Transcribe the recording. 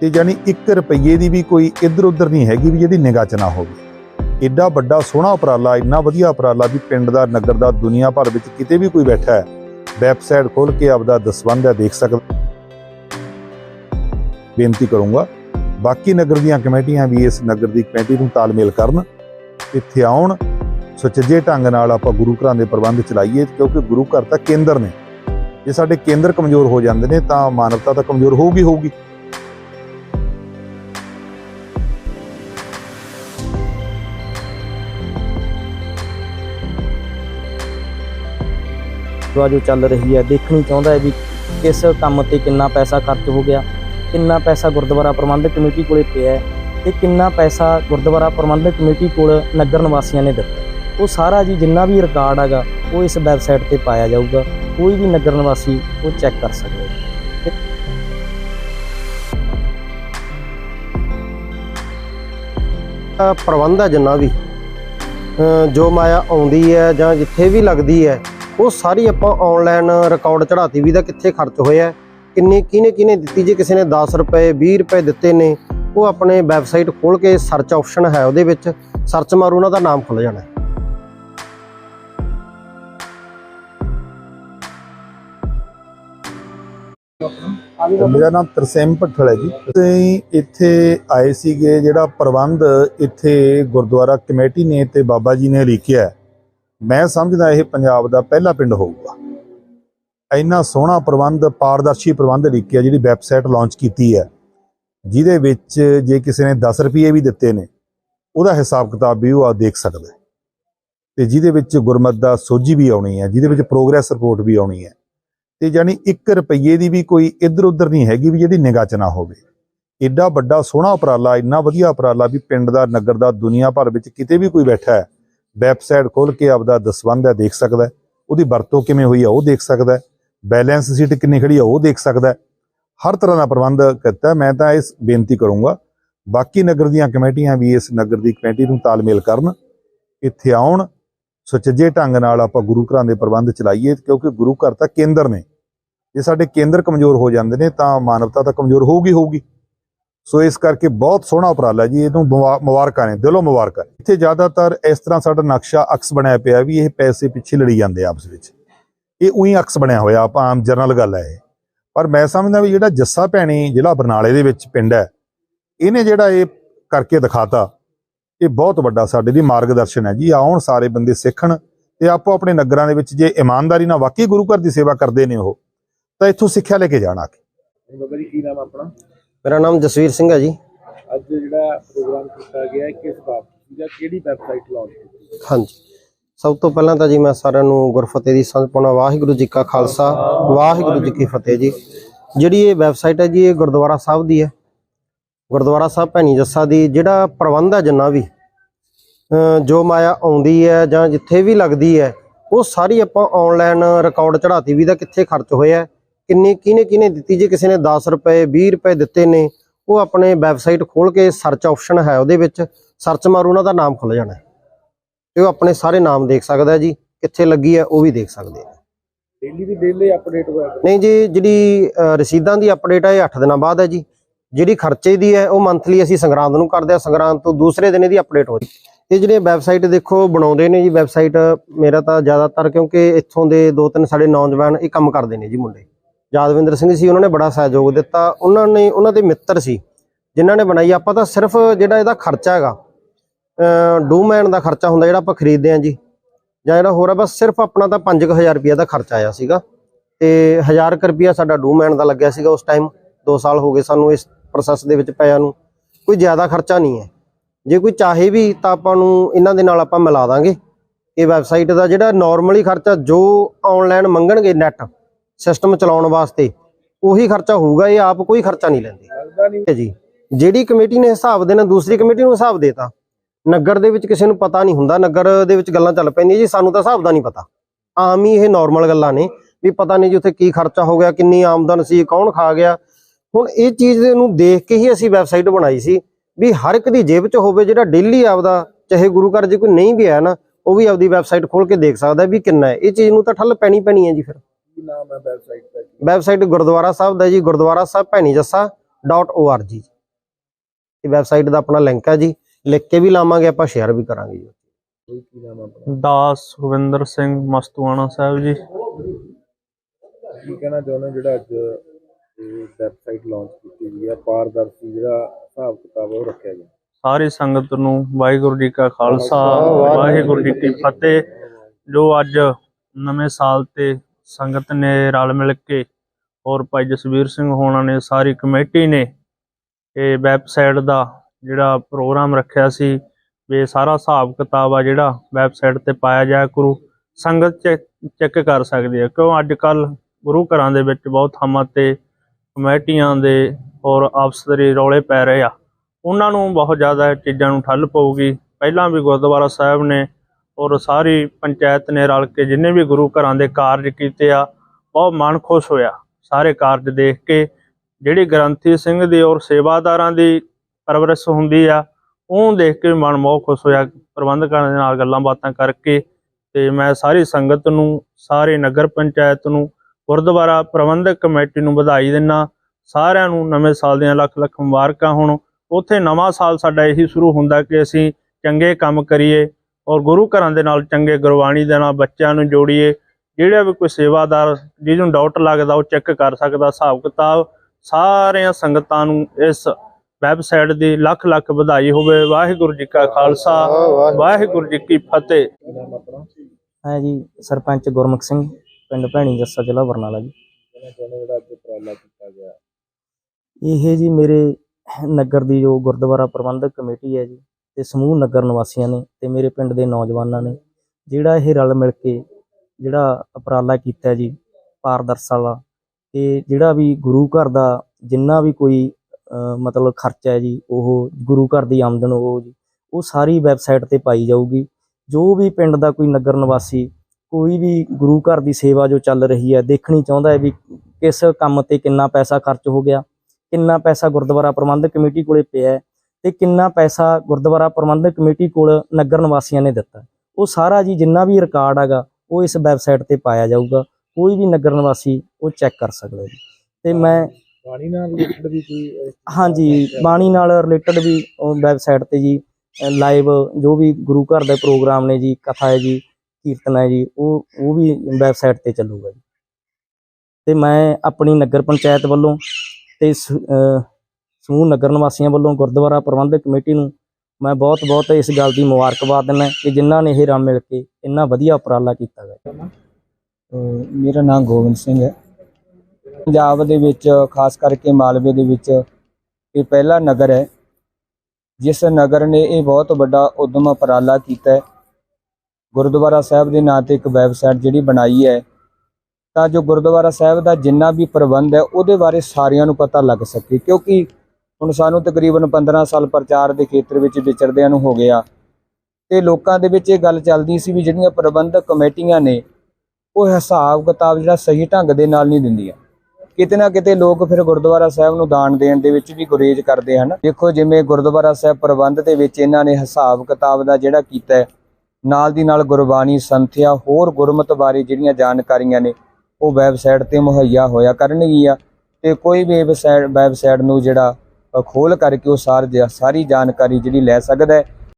ਤੇ ਜਾਨੀ 1 ਰੁਪਏ ਦੀ ਵੀ ਕੋਈ ਇੱਧਰ ਉੱਧਰ ਨਹੀਂ ਹੈਗੀ ਵੀ ਜਿਹੜੀ ਨਿਗਾਹ 'ਚ ਨਾ ਹੋਵੇ। ਐਡਾ ਵੱਡਾ ਸੋਹਣਾ ਉਪਰਾਲਾ, ਇੰਨਾ ਵਧੀਆ ਉਪਰਾਲਾ ਵੀ ਪਿੰਡ ਦਾ, ਨਗਰ ਦਾ, ਦੁਨੀਆ ਭਰ ਵਿੱਚ ਕਿਤੇ ਵੀ ਕੋਈ ਬੈਠਾ ਹੈ, ਵੈਬਸਾਈਟ ਖੋਲ ਕੇ ਆਪਦਾ ਦਸਵੰਧ ਹੈ, ਦੇਖ ਸਕਦਾ। ਬੇਨਤੀ ਕਰੂੰਗਾ, ਬਾਕੀ ਨਗਰ ਦੀਆਂ ਕਮੇਟੀਆਂ ਵੀ ਇਸ ਨਗਰ ਦੀ ਕਮੇਟੀ ਨੂੰ ਤਾਲਮੇਲ ਕਰਨ, ਇੱਥੇ ਆਉਣ, ਸੁਚੱਜੇ ਢੰਗ ਨਾਲ ਆਪਾਂ ਗੁਰੂ ਘਰਾਂ ਦੇ ਪ੍ਰਬੰਧ ਚਲਾਈਏ, ਕਿਉਂਕਿ ਗੁਰੂ ਘਰ ਤਾਂ ਕੇਂਦਰ ਨੇ। ਜੇ ਸਾਡੇ ਕੇਂਦਰ ਕਮਜ਼ੋਰ ਹੋ ਜਾਂਦੇ ਨੇ ਤਾਂ ਮਾਨਵਤਾ ਤਾਂ ਕਮਜ਼ੋਰ ਹੋਊਗੀ ਹੋਊਗੀ। ਜੋ ਚੱਲ ਰਹੀ ਹੈ, ਦੇਖਣੀ ਚਾਹੁੰਦਾ ਹੈ ਵੀ ਕਿਸ ਕੰਮ ਤੇ ਕਿੰਨਾ ਪੈਸਾ ਖਰਚ ਹੋ ਗਿਆ, ਕਿੰਨਾ ਪੈਸਾ ਗੁਰਦੁਆਰਾ ਪ੍ਰਬੰਧਕ ਕਮੇਟੀ ਕੋਲੇ ਪਿਆ ਹੈ ਤੇ ਕਿੰਨਾ ਪੈਸਾ ਗੁਰਦੁਆਰਾ ਪ੍ਰਬੰਧਕ ਕਮੇਟੀ ਕੋਲ ਨਗਰ ਨਿਵਾਸੀਆਂ ਨੇ ਦਿੱਤਾ। ਉਹ ਸਾਰਾ ਜੀ ਜਿੰਨਾ ਵੀ ਰਿਕਾਰਡ ਹੈਗਾ, ਉਹ ਇਸ ਵੈਬਸਾਈਟ ਤੇ ਪਾਇਆ ਜਾਊਗਾ। ਕੋਈ ਵੀ ਨਗਰ ਨਿਵਾਸੀ ਉਹ ਚੈੱਕ ਕਰ ਸਕਦਾ ਹੈ ਪ੍ਰਬੰਧ ਹੈ ਜਿੰਨਾ ਵੀ ਜੋ ਮਾਇਆ ਆਉਂਦੀ ਹੈ ਜਾਂ ਜਿੱਥੇ ਵੀ ਲੱਗਦੀ ਹੈ, ਉਹ ਸਾਰੀ ਆਪਾਂ ਆਨਲਾਈਨ ਰਿਕਾਰਡ ਚੜਾਤੀ ਵੀ ਦਾ ਕਿੱਥੇ ਖਰਚ ਹੋਇਆ ਕਿੰਨੇ, ਕਿਹਨੇ ਕਿਹਨੇ ਦਿੱਤੀ ਜੇ ਕਿਸੇ ਨੇ 10 ਰੁਪਏ 20 ਰੁਪਏ ਦਿੱਤੇ ਨੇ, ਉਹ ਆਪਣੇ ਵੈਬਸਾਈਟ ਖੋਲ ਕੇ ਸਰਚ ਆਪਸ਼ਨ ਹੈ ਉਹਦੇ ਵਿੱਚ। ਸਰਚ ਮਾਰੋ ਉਹਨਾਂ ਦਾ ਨਾਮ ਖੁੱਲ ਜਾਣਾ। ਮੇਰਾ ਨਾਮ ਤਰਸੇਮ ਭੱਠਲ ਹੈ ਜੀ। ਅਸੀਂ ਇੱਥੇ ਆਏ ਸੀਗੇ, ਜਿਹੜਾ ਪ੍ਰਬੰਧ ਇੱਥੇ ਗੁਰਦੁਆਰਾ ਕਮੇਟੀ ਨੇ ਤੇ ਬਾਬਾ ਜੀ ਨੇ ਲਿਖਿਆ ਮੈਂ ਸਮਝਦਾ ਇਹ ਪੰਜਾਬ ਦਾ ਪਹਿਲਾ ਪਿੰਡ ਹੋਊਗਾ। ਇੰਨਾ ਸੋਹਣਾ ਪ੍ਰਬੰਧ, ਪਾਰਦਰਸ਼ੀ ਪ੍ਰਬੰਧ ਲਿਖਿਆ, ਜਿਹੜੀ ਵੈਬਸਾਈਟ ਲਾਂਚ ਕੀਤੀ ਹੈ। ਜਿਹਦੇ ਵਿੱਚ ਜੇ ਕਿਸੇ ਨੇ 10 ਰੁਪਏ ਵੀ ਦਿੱਤੇ ਨੇ, ਉਹਦਾ ਹਿਸਾਬ ਕਿਤਾਬ ਵੀ ਉਹ ਆ ਦੇਖ ਸਕਦਾ ਹੈ। ਤੇ ਜਿਹਦੇ ਵਿੱਚ ਗੁਰਮਤ ਦਾ ਸੋਝੀ ਵੀ ਆਉਣੀ ਹੈ, ਜਿਹਦੇ ਵਿੱਚ ਪ੍ਰੋਗਰੈਸ ਰਿਪੋਰਟ ਵੀ ਆਉਣੀ ਹੈ। ਤੇ ਜਾਨੀ 1 ਰੁਪਏ ਦੀ ਵੀ ਕੋਈ ਇੱਧਰ ਉੱਧਰ ਨਹੀਂ ਹੈਗੀ ਵੀ ਜਿਹੜੀ ਨਿਗਾਹ 'ਚ ਨਾ ਹੋਵੇ। ਐਡਾ ਵੱਡਾ ਸੋਹਣਾ ਉਪਰਾਲਾ, ਇੰਨਾ ਵਧੀਆ ਉਪਰਾਲਾ ਵੀ ਪਿੰਡ ਦਾ, ਨਗਰ ਦਾ, ਦੁਨੀਆ ਭਰ ਵਿੱਚ ਕਿਤੇ ਵੀ ਕੋਈ ਬੈਠਾ ਹੈ, ਵੈਬਸਾਈਟ ਖੋਲ ਕੇ ਆਪਦਾ ਦਸਵੰਧ ਹੈ, ਦੇਖ ਸਕਦਾ ਉਹਦੀ ਵਰਤੋਂ ਕਿਵੇਂ ਹੋਈ ਆ, ਉਹ ਦੇਖ ਸਕਦਾ ਬੈਲੈਂਸ ਸ਼ੀਟ ਕਿੰਨੀ ਖੜੀ ਆ, ਉਹ ਦੇਖ ਸਕਦਾ ਹਰ ਤਰ੍ਹਾਂ ਦਾ ਪ੍ਰਬੰਧ ਕੀਤਾ, ਮੈਂ ਤਾਂ ਇਸ ਬੇਨਤੀ ਕਰੂੰਗਾ। ਬਾਕੀ ਨਗਰ ਦੀਆਂ ਕਮੇਟੀਆਂ ਵੀ ਇਸ ਨਗਰ ਦੀ ਕਮੇਟੀ ਨੂੰ ਤਾਲਮੇਲ ਕਰਨ, ਇੱਥੇ ਆਉਣ, ਸੁਚੱਜੇ ਢੰਗ ਨਾਲ ਆਪਾਂ ਗੁਰੂ ਘਰਾਂ ਦੇ ਪ੍ਰਬੰਧ ਚਲਾਈਏ, ਕਿਉਂਕਿ ਗੁਰੂ ਘਰ ਤਾਂ ਕੇਂਦਰ ਨੇ। ਜੇ ਸਾਡੇ ਕੇਂਦਰ ਕਮਜ਼ੋਰ ਹੋ ਜਾਂਦੇ ਨੇ ਤਾਂ ਮਾਨਵਤਾ ਤਾਂ ਕਮਜ਼ੋਰ ਹੋਊਗੀ ਹੋਊਗੀ। ਸੋ ਇਸ ਕਰਕੇ ਬਹੁਤ ਸੋਹਣਾ ਉਪਰਾਲਾ ਜੀ, ਇਹਨੂੰ ਮੁਬਾ- ਮੁਬਾਰਕਾਂ ਨੇ, ਦਿਲੋਂ ਮੁਬਾਰਕਾਂ ਇੱਥੇ ਜ਼ਿਆਦਾਤਰ ਇਸ ਤਰ੍ਹਾਂ ਸਾਡਾ ਨਕਸ਼ਾ ਅਕਸ ਬਣਿਆ ਪਿਆ ਵੀ ਇਹ ਪੈਸੇ ਪਿੱਛੇ ਲੜੀ ਜਾਂਦੇ ਆਪਸ ਵਿੱਚ। ਇਹ ਉਹੀ ਅਕਸ ਬਣਿਆ ਹੋਇਆ, ਆਪਾਂ ਆਮ ਜਰਨਲ ਗੱਲ ਹੈ ਇਹ। ਪਰ ਮੈਂ ਸਮਝਦਾ ਵੀ ਜਿਹੜਾ ਜੱਸਾ ਭੈਣੀ ਜ਼ਿਲ੍ਹਾ ਬਰਨਾਲੇ ਦੇ ਵਿੱਚ ਪਿੰਡ ਹੈ, ਇਹਨੇ ਜਿਹੜਾ ਇਹ ਕਰਕੇ ਦਿਖਾਤਾ, ਇਹ ਬਹੁਤ ਵੱਡਾ ਸਾਡੇ ਲਈ ਮਾਰਗਦਰਸ਼ਨ ਹੈ ਜੀ। ਆਉਣ ਸਾਰੇ ਬੰਦੇ ਸਿੱਖਣ ਤੇ ਆਪੋ ਆਪਣੇ ਨਗਰਾਂ ਦੇ ਵਿੱਚ ਜੇ ਇਮਾਨਦਾਰੀ ਨਾਲ ਵਾਕਈ ਗੁਰੂ ਘਰ ਦੀ ਸੇਵਾ ਕਰਦੇ ਨੇ ਉਹ। ਤਾਂ ਇੱਥੋਂ ਸਿੱਖਿਆ ਲੈ ਕੇ ਜਾਣਾ ਕੇ ਬਾਬਾ ਜੀ ਕੀ ਨਾਮ ਆਪਣਾ? ਮੇਰਾ ਨਾਮ ਜਸਵੀਰ ਸਿੰਘ ਹੈ ਜੀ। ਅੱਜ ਜਿਹੜਾ ਪ੍ਰੋਗਰਾਮ ਕੀਤਾ ਗਿਆ ਹੈ ਕਿਸ ਬਾਤ ਜਾਂ ਕਿਹੜੀ ਵੈਬਸਾਈਟ ਲਾਂਚ ਕੀਤੀ? ਹਾਂਜੀ। ਸਭ ਤੋਂ ਪਹਿਲਾਂ ਤਾਂ ਜੀ ਮੈਂ ਸਾਰਿਆਂ ਨੂੰ ਗੁਰਫਤਿਹ ਦੀ ਸੰਝ ਪਾਉਣਾ ਵਾਹਿਗੁਰੂ ਜੀ ਕਾ ਖਾਲਸਾ ਵਾਹਿਗੁਰੂ ਜੀ ਕੀ ਫਤਿਹ ਜੀ। ਜਿਹੜੀ ਇਹ ਵੈਬਸਾਈਟ ਹੈ ਜੀ ਇਹ ਗੁਰਦੁਆਰਾ ਸਾਹਿਬ ਦੀ ਹੈ। ਗੁਰਦੁਆਰਾ ਸਾਹਿਬ ਭੈਣੀ ਜੱਸਾ ਦੀ ਜਿਹੜਾ ਪ੍ਰਬੰਧ ਹੈ ਜਿੰਨਾ ਵੀ ਜੋ ਮਾਇਆ ਆਉਂਦੀ ਹੈ ਜਾਂ ਜਿੱਥੇ ਵੀ ਲੱਗਦੀ ਹੈ ਉਹ ਸਾਰੀ ਆਪਾਂ ਆਨਲਾਈਨ ਰਿਕਾਰਡ ਚੜਾਤੀ ਵੀ ਦਾ ਕਿੱਥੇ ਖਰਚ ਹੋਇਆ ਕਿੰਨੀ ਕਿਹਨੇ ਕਿਹਨੇ ਦਿੱਤੀ ਜੇ ਕਿਸੇ ਨੇ 10 ਰੁਪਏ 20 ਰੁਪਏ ਦਿੱਤੇ ਨੇ ਉਹ ਆਪਣੇ ਵੈਬਸਾਈਟ ਖੋਲ ਕੇ ਸਰਚ ਆਪਸ਼ਨ ਹੈ ਉਹਦੇ ਵਿੱਚ ਸਰਚ ਮਾਰੋ ਉਹਨਾਂ ਦਾ ਨਾਮ ਖੁੱਲ ਜਾਣਾ। ਤੇ ਉਹ ਆਪਣੇ ਸਾਰੇ ਨਾਮ ਦੇਖ ਸਕਦਾ ਜੀ ਕਿੱਥੇ ਲੱਗੀ ਹੈ ਉਹ ਵੀ ਦੇਖ ਸਕਦੇ ਆ ਡੇਲੀ ਦੀ ਡੇਲੀ ਅਪਡੇਟ ਹੋਇਆ ਨਹੀਂ ਜੀ ਜਿਹੜੀ ਰਸੀਦਾਂ ਦੀ ਅਪਡੇਟ ਹੈ ਇਹ 8 ਦਿਨਾਂ ਬਾਅਦ ਹੈ ਜੀ। ਜਿਹੜੀ ਖਰਚੇ ਦੀ ਹੈ ਉਹ ਮੰਥਲੀ ਅਸੀਂ ਸੰਗਰਾਂਦ ਨੂੰ ਕਰਦੇ ਆ ਸੰਗਰਾਂਦ ਤੋਂ ਦੂਸਰੇ ਦਿਨ ਇਹਦੀ ਅਪਡੇਟ ਹੋ ਇਹ ਜਿਹੜੇ ਵੈਬਸਾਈਟ ਦੇਖੋ ਬਣਾਉਂਦੇ ਨੇ ਜੀ ਵੈਬਸਾਈਟ ਮੇਰਾ ਤਾਂ ਜ਼ਿਆਦਾਤਰ ਕਿਉਂਕਿ ਇੱਥੋਂ ਦੇ ਦੋ ਤਿੰਨ ਸਾਡੇ ਨੌਜਵਾਨ ਇਹ ਕੰਮ ਕਰਦੇ ਨੇ ਜੀ ਮੁੰਡੇ। ਯਾਦਵਿੰਦਰ ਸਿੰਘ ਸੀ, ਉਹਨਾਂ ਨੇ ਬੜਾ ਸਹਿਯੋਗ ਦਿੱਤਾ। ਉਹਨਾਂ ਨੇ, ਉਹਨਾਂ ਦੇ ਮਿੱਤਰ ਸੀ, ਜਿਨ੍ਹਾਂ ਨੇ ਬਣਾਈ। ਆਪਾਂ ਤਾਂ ਸਿਰਫ ਜਿਹੜਾ ਇਹਦਾ ਖਰਚਾ ਹੈਗਾ ਡੂਮੈਨ ਦਾ ਖਰਚਾ ਹੁੰਦਾ ਜਿਹੜਾ ਆਪਾਂ ਖਰੀਦਦੇ ਆਂ ਜੀ। ਜਾਂ ਜਿਹੜਾ ਹੋਰ ਆ, ਬਸ ਸਿਰਫ ਆਪਣਾ ਤਾਂ 5000 ਰੁਪਏ ਦਾ ਖਰਚਾ ਆਇਆ ਸੀਗਾ। ਤੇ 1000 ਰੁਪਿਆ ਸਾਡਾ ਡੂਮੈਨ ਦਾ ਲੱਗਿਆ ਸੀਗਾ ਉਸ ਟਾਈਮ 2 ਸਾਲ ਹੋ ਗਏ ਸਾਨੂੰ ਇਸ ਪ੍ਰੋਸੈਸ ਦੇ ਵਿੱਚ ਪਿਆ ਨੂੰ। ਕੋਈ ਜ਼ਿਆਦਾ ਖਰਚਾ ਨਹੀਂ ਹੈ। ਜੇ ਕੋਈ ਚਾਹੇ ਵੀ ਤਾਂ ਆਪਾਂ ਨੂੰ ਇਹਨਾਂ ਦੇ ਨਾਲ ਆਪਾਂ ਮਿਲਾ ਦਾਂਗੇ। ਇਹ ਵੈਬਸਾਈਟ ਦਾ ਜਿਹੜਾ ਨਾਰਮਲੀ ਖਰਚਾ, ਜੋ ਆਨਲਾਈਨ ਮੰਗਣਗੇ ਨੈਟ ਸਿਸਟਮ ਚਲਾਉਣ ਵਾਸਤੇ ਉਹੀ ਖਰਚਾ ਹੋਊਗਾ ਇਹ ਆਪ ਕੋਈ ਖਰਚਾ ਨਹੀਂ ਲੈਂਦੇ। ਜੀ ਜਿਹੜੀ ਕਮੇਟੀ ਨੇ ਹਿਸਾਬ ਦੇਣਾ ਦੂਸਰੀ ਕਮੇਟੀ ਨੂੰ ਹਿਸਾਬ ਦੇਤਾ ਨਗਰ ਦੇ ਵਿੱਚ ਕਿਸੇ ਨੂੰ ਪਤਾ ਨਹੀਂ ਹੁੰਦਾ ਨਗਰ ਦੇ ਵਿੱਚ ਗੱਲਾਂ ਚੱਲ ਪੈਂਦੀਆਂ ਜੀ ਸਾਨੂੰ ਤਾਂ ਹਿਸਾਬ ਦਾ ਨਹੀਂ ਪਤਾ। ਆਮ ਹੀ ਇਹ ਨਾਰਮਲ ਗੱਲਾਂ ਨੇ ਵੀ ਪਤਾ ਨਹੀਂ ਜੀ ਉੱਥੇ ਕੀ ਖਰਚਾ ਹੋ ਗਿਆ ਕਿੰਨੀ ਆਮਦਨ ਸੀ ਕੌਣ ਖਾ ਗਿਆ। ਹੁਣ ਇਹ ਚੀਜ਼ ਨੂੰ ਦੇਖ ਕੇ ਹੀ ਅਸੀਂ ਵੈਬਸਾਈਟ ਬਣਾਈ ਸੀ ਵੀ ਹਰ ਇੱਕ ਦੀ ਜੇਬ 'ਚ ਹੋਵੇ ਜਿਹੜਾ ਡੇਲੀ ਆਪਦਾ ਚਾਹੇ ਗੁਰੂ ਘਰ ਜੇ ਕੋਈ ਨਹੀਂ ਵੀ ਆਇਆ ਨਾ ਉਹ ਵੀ ਆਪਦੀ ਵੈਬਸਾਈਟ ਖੋਲ ਕੇ ਦੇਖ ਸਕਦਾ ਵੀ ਕਿੰਨਾ ਹੈ। ਇਹ ਚੀਜ਼ ਨੂੰ ਤਾਂ ਠੱਲ ਪੈਣੀ ਪੈਣੀ ਹੈ ਜੀ ਫਿਰ। ਕੀ ਨਾਮ ਹੈ ਵੈਬਸਾਈਟ ਦਾ ਵੈਬਸਾਈਟ ਗੁਰਦੁਆਰਾ ਸਾਹਿਬ ਦਾ ਜੀ ਗੁਰਦੁਆਰਾ ਸਾਹਿਬ ਭੈਣੀ ਜੱਸਾ .org ਇਹ ਵੈਬਸਾਈਟ ਦਾ ਆਪਣਾ ਲਿੰਕ ਹੈ ਜੀ ਲਿਖ ਕੇ ਵੀ ਲਾਵਾਂਗੇ ਆਪਾਂ ਸ਼ੇਅਰ ਵੀ ਕਰਾਂਗੇ ਜੀ। ਕੋਈ ਕੀ ਨਾਮ ਆ ਆਪਣਾ? ਦਾਸ ਸੁਖਵਿੰਦਰ ਸਿੰਘ ਮਸਤੂਆਣਾ ਸਾਹਿਬ ਜੀ। ਕੀ ਕਹਿਣਾ ਚਾਹੁੰਦੇ ਹੋ ਜਿਹੜਾ ਅੱਜ ਇਹ ਵੈਬਸਾਈਟ ਲਾਂਚ ਕੀਤੀ ਗਈ ਹੈ? ਪਾਰਦਰਸ਼ੀ ਜਿਹੜਾ ਹਿਸਾਬ ਕਿਤਾਬ ਉਹ ਰੱਖਿਆ ਗਿਆ। ਸਾਰੀ ਸੰਗਤ ਨੂੰ ਵਾਹਿਗੁਰੂ ਜੀ ਕਾ ਖਾਲਸਾ ਵਾਹਿਗੁਰੂ ਜੀ ਕੀ ਫਤਿਹ। ਜੋ ਅੱਜ ਨਵੇਂ ਸਾਲ ਤੇ ਸੰਗਤ ਨੇ ਰਲ ਮਿਲ ਕੇ ਔਰ ਭਾਈ ਜਸਵੀਰ ਸਿੰਘ ਹੋਣਾ ਨੇ ਸਾਰੀ ਕਮੇਟੀ ਨੇ ਇਹ ਵੈਬਸਾਈਟ ਦਾ ਜਿਹੜਾ ਪ੍ਰੋਗਰਾਮ ਰੱਖਿਆ ਸੀ ਵੀ ਸਾਰਾ ਹਿਸਾਬ ਕਿਤਾਬ ਆ ਜਿਹੜਾ ਵੈਬਸਾਈਟ ਤੇ ਪਾਇਆ ਜਾਇਆ ਕਰੂ, ਸੰਗਤ ਚੈੱਕ ਕਰ ਸਕਦੀ ਹੈ। ਕਿਉਂ ਅੱਜ ਕੱਲ ਗੁਰੂ ਘਰਾਂ ਦੇ ਵਿੱਚ ਬਹੁਤ ਥਾਵਾਂ ਤੇ ਕਮੇਟੀਆਂ ਦੇ ਔਰ ਅਫਸਰੀ ਰੌਲੇ ਪੈ ਰਹੇ ਆ। ਉਹਨਾਂ ਨੂੰ ਬਹੁਤ ਜ਼ਿਆਦਾ ਚੀਜ਼ਾਂ ਨੂੰ ਠੱਲ ਪਊਗੀ। ਪਹਿਲਾਂ ਵੀ ਗੁਰਦੁਆਰਾ ਸਾਹਿਬ ਨੇ ਔਰ ਸਾਰੀ ਪੰਚਾਇਤ ਨੇ ਰਲ ਕੇ ਜਿੰਨੇ ਵੀ ਗੁਰੂ ਘਰਾਂ ਦੇ ਕਾਰਜ ਕੀਤੇ ਆ, ਬਹੁਤ ਮਨ ਖੁਸ਼ ਹੋਇਆ। ਸਾਰੇ ਕਾਰਜ ਦੇਖ ਕੇ ਜਿਹੜੀ ਗ੍ਰੰਥੀ ਸਿੰਘ ਦੀ ਔਰ ਸੇਵਾਦਾਰਾਂ ਦੀ ਪਰਵਰਿਸ਼ ਹੁੰਦੀ ਆ, ਉਹ ਦੇਖ ਕੇ ਮਨ ਬਹੁਤ ਖੁਸ਼ ਹੋਇਆ। ਪ੍ਰਬੰਧਕਾਂ ਦੇ ਨਾਲ ਗੱਲਾਂ ਬਾਤਾਂ ਕਰਕੇ ਤੇ ਮੈਂ ਸਾਰੀ ਸੰਗਤ ਨੂੰ, ਸਾਰੇ ਨਗਰ ਪੰਚਾਇਤ ਨੂੰ, ਗੁਰਦੁਆਰਾ ਪ੍ਰਬੰਧਕ ਕਮੇਟੀ ਨੂੰ ਵਧਾਈ ਦਿੰਨਾ। ਸਾਰਿਆਂ ਨੂੰ ਨਵੇਂ ਸਾਲ ਦੀਆਂ ਲੱਖ ਲੱਖ ਮੁਬਾਰਕਾਂ ਹੋਣ। ਉੱਥੇ ਨਵਾਂ ਸਾਲ ਸਾਡਾ ਇਹੀ ਸ਼ੁਰੂ ਹੁੰਦਾ ਕਿ ਅਸੀਂ ਚੰਗੇ ਕੰਮ ਕਰੀਏ। ਔਰ ਗੁਰੂ ਘਰਾਂ ਦੇ ਨਾਲ ਚੰਗੇ ਗੁਰਬਾਣੀ ਦੇ ਨਾਲ ਬੱਚਿਆਂ ਨੂੰ ਜੋੜੀਏ, ਜਿਹੜਾ ਵੀ ਕੋਈ ਸੇਵਾਦਾਰ ਜਿਹਨੂੰ ਡਾਊਟ ਲੱਗਦਾ, ਉਹ ਚੈੱਕ ਕਰ ਸਕਦਾ, ਹਿਸਾਬ ਕਿਤਾਬ, ਸਾਰਿਆਂ ਸੰਗਤਾਂ ਨੂੰ ਇਸ ਵੈਬਸਾਈਟ ਦੀ ਲੱਖ ਲੱਖ ਵਧਾਈ ਹੋਵੇ। ਵਾਹਿਗੁਰੂ ਜੀ ਕਾ ਖਾਲਸਾ, ਵਾਹਿਗੁਰੂ ਜੀ ਕੀ ਫਤਿਹ। ਕੀ ਜੀ ਸਰਪੰਚ ਗੁਰਮੁਖ ਸਿੰਘ, ਪਿੰਡ ਭੈਣੀ ਜੱਸਾ ਜ਼ਿਲ੍ਹਾ ਬਰਨਾਲਾ ਜੀ। ਇਹ ਜੀ ਮੇਰੇ ਨਗਰ ਦੀ ਜੋ ਗੁਰਦੁਆਰਾ ਪ੍ਰਬੰਧਕ ਕਮੇਟੀ ਹੈ ਜੀ ਤੇ ਸਮੂਹ ਨਗਰ ਨਿਵਾਸੀਆਂ ਨੇ ਤੇ ਮੇਰੇ ਪਿੰਡ ਦੇ ਨੌਜਵਾਨਾਂ ਨੇ, ਜਿਹੜਾ ਇਹ ਰਲ ਮਿਲ ਕੇ ਜਿਹੜਾ ਉਪਰਾਲਾ ਕੀਤਾ ਜੀ, ਪਾਰਦਰਸ਼ ਵਾਲਾ, ਤੇ ਜਿਹੜਾ ਵੀ ਗੁਰੂ ਘਰ ਦਾ ਜਿੰਨਾ ਵੀ ਕੋਈ ਮਤਲਬ ਖਰਚਾ ਹੈ ਜੀ, ਉਹ ਗੁਰੂ ਘਰ ਦੀ ਆਮਦਨ ਉਹ ਜੀ, ਉਹ ਸਾਰੀ ਵੈਬਸਾਈਟ ਤੇ ਪਾਈ ਜਾਊਗੀ। ਜੋ ਵੀ ਪਿੰਡ ਦਾ ਕੋਈ ਨਗਰ ਨਿਵਾਸੀ, ਕੋਈ ਵੀ ਗੁਰੂ ਘਰ ਦੀ ਸੇਵਾ ਜੋ ਚੱਲ ਰਹੀ ਹੈ, ਦੇਖਣੀ ਚਾਹੁੰਦਾ ਹੈ ਵੀ ਕਿਸ ਕੰਮ ਤੇ ਕਿੰਨਾ ਪੈਸਾ ਖਰਚ ਹੋ ਗਿਆ, ਕਿੰਨਾ ਪੈਸਾ ਗੁਰਦੁਆਰਾ ਪ੍ਰਬੰਧਕ ਕਮੇਟੀ ਕੋਲੇ ਪਿਆ ਤੇ ਕਿੰਨਾ ਪੈਸਾ ਗੁਰਦੁਆਰਾ ਪ੍ਰਬੰਧਕ ਕਮੇਟੀ ਕੋਲ ਨਗਰ ਨਿਵਾਸੀਆਂ ਨੇ ਦਿੱਤਾ। ਉਹ ਸਾਰਾ ਜੀ ਜਿੰਨਾ ਵੀ ਰਿਕਾਰਡ ਹੈਗਾ ਉਹ ਇਸ ਵੈਬਸਾਈਟ ਤੇ ਪਾਇਆ ਜਾਊਗਾ। ਕੋਈ ਵੀ ਨਗਰ ਨਿਵਾਸੀ ਉਹ ਚੈੱਕ ਕਰ ਸਕਦਾ ਜੀ। ਤੇ ਮੈਂ ਬਾਣੀ ਨਾਲ ਰਿਲੇਟਡ ਵੀ ਕੋਈ ਹਾਂਜੀ ਬਾਣੀ ਨਾਲ ਰਿਲੇਟਡ ਵੀ ਵੈਬਸਾਈਟ ਤੇ ਜੀ ਲਾਈਵ ਜੋ ਵੀ ਗੁਰੂ ਘਰ ਦੇ ਪ੍ਰੋਗਰਾਮ ਨੇ ਜੀ ਕਥਾ ਹੈ ਜੀ ਕੀਰਤਨ ਹੈ ਜੀ ਉਹ ਉਹ ਵੀ ਵੈਬਸਾਈਟ ਤੇ ਚੱਲੂਗਾ ਜੀ। ਤੇ ਮੈਂ ਆਪਣੀ ਨਗਰ ਪੰਚਾਇਤ ਵੱਲੋਂ ਤੇ ਸਮੂਹ ਨਗਰ ਨਿਵਾਸੀਆਂ ਵੱਲੋਂ ਗੁਰਦੁਆਰਾ ਪ੍ਰਬੰਧਕ ਕਮੇਟੀ ਨੂੰ ਮੈਂ ਬਹੁਤ ਬਹੁਤ ਇਸ ਗੱਲ ਦੀ ਮੁਬਾਰਕਬਾਦ ਦਿੰਦਾ ਕਿ ਜਿਨ੍ਹਾਂ ਨੇ ਇਹ ਰਲ ਮਿਲ ਕੇ ਇੰਨਾ ਵਧੀਆ ਉਪਰਾਲਾ ਕੀਤਾ ਹੈ ਮੇਰਾ ਨਾਮ ਗੋਬਿੰਦ ਸਿੰਘ ਹੈ। ਪੰਜਾਬ ਦੇ ਵਿੱਚ, ਖਾਸ ਕਰਕੇ ਮਾਲਵੇ ਦੇ ਵਿੱਚ ਇਹ ਪਹਿਲਾ ਨਗਰ ਹੈ, ਜਿਸ ਨਗਰ ਨੇ ਇਹ ਬਹੁਤ ਵੱਡਾ ਉਦਮ ਉਪਰਾਲਾ ਕੀਤਾ ਹੈ। ਗੁਰਦੁਆਰਾ ਸਾਹਿਬ ਦੇ ਨਾਂ ਤੇ ਇੱਕ ਵੈਬਸਾਈਟ ਜਿਹੜੀ ਬਣਾਈ ਹੈ, ਤਾਂ ਜੋ ਗੁਰਦੁਆਰਾ ਸਾਹਿਬ ਦਾ ਜਿੰਨਾ ਵੀ ਪ੍ਰਬੰਧ ਹੈ, ਉਹਦੇ ਬਾਰੇ ਸਾਰਿਆਂ ਨੂੰ ਪਤਾ ਲੱਗ ਸਕੇ, ਕਿਉਂਕਿ ਹੁਣ ਸਾਨੂੰ ਤਕਰੀਬਨ 15 ਸਾਲ ਪ੍ਰਚਾਰ ਦੇ ਖੇਤਰ ਵਿੱਚ ਵਿਚਰਦਿਆਂ ਨੂੰ ਹੋ ਗਿਆ। ਤੇ ਲੋਕਾਂ ਦੇ ਵਿੱਚ ਇਹ ਗੱਲ ਚੱਲਦੀ ਸੀ ਵੀ ਜਿਹੜੀਆਂ ਪ੍ਰਬੰਧਕ ਕਮੇਟੀਆਂ ਨੇ, ਉਹ ਹਿਸਾਬ ਕਿਤਾਬ ਜਿਹੜਾ ਸਹੀ ਢੰਗ ਦੇ ਨਾਲ ਨਹੀਂ ਦਿੰਦੀਆਂ। ਕਿਤੇ ਨਾ ਕਿਤੇ ਲੋਕ ਫਿਰ ਗੁਰਦੁਆਰਾ ਸਾਹਿਬ ਨੂੰ ਦਾਨ ਦੇਣ ਦੇ ਵਿੱਚ ਵੀ ਗੁਰੇਜ਼ ਕਰਦੇ ਹਨ। ਦੇਖੋ ਜਿਵੇਂ ਗੁਰਦੁਆਰਾ ਸਾਹਿਬ ਪ੍ਰਬੰਧ ਦੇ ਵਿੱਚ ਇਹਨਾਂ ਨੇ ਹਿਸਾਬ ਕਿਤਾਬ ਦਾ ਜਿਹੜਾ ਕੀਤਾ ਨਾਲ ਦੀ ਨਾਲ ਗੁਰਬਾਣੀ ਸੰਥਿਆ, ਹੋਰ ਗੁਰਮਤ ਬਾਰੇ ਜਿਹੜੀਆਂ ਜਾਣਕਾਰੀਆਂ ਨੇ, ਉਹ ਵੈਬਸਾਈਟ ਤੇ ਮੁਹੱਈਆ ਹੋਇਆ ਕਰਨਗੀਆਂ। ਤੇ ਕੋਈ ਵੀ ਵੈਬਸਾਈਟ ਨੂੰ ਜਿਹੜਾ ਖੋਲ ਕਰਕੇ ਉਹ ਸਾਰ ਸਾਰੀ ਜਾਣਕਾਰੀ ਜਿਹੜੀ ਲੈ ਸਕਦਾ ਹੈ।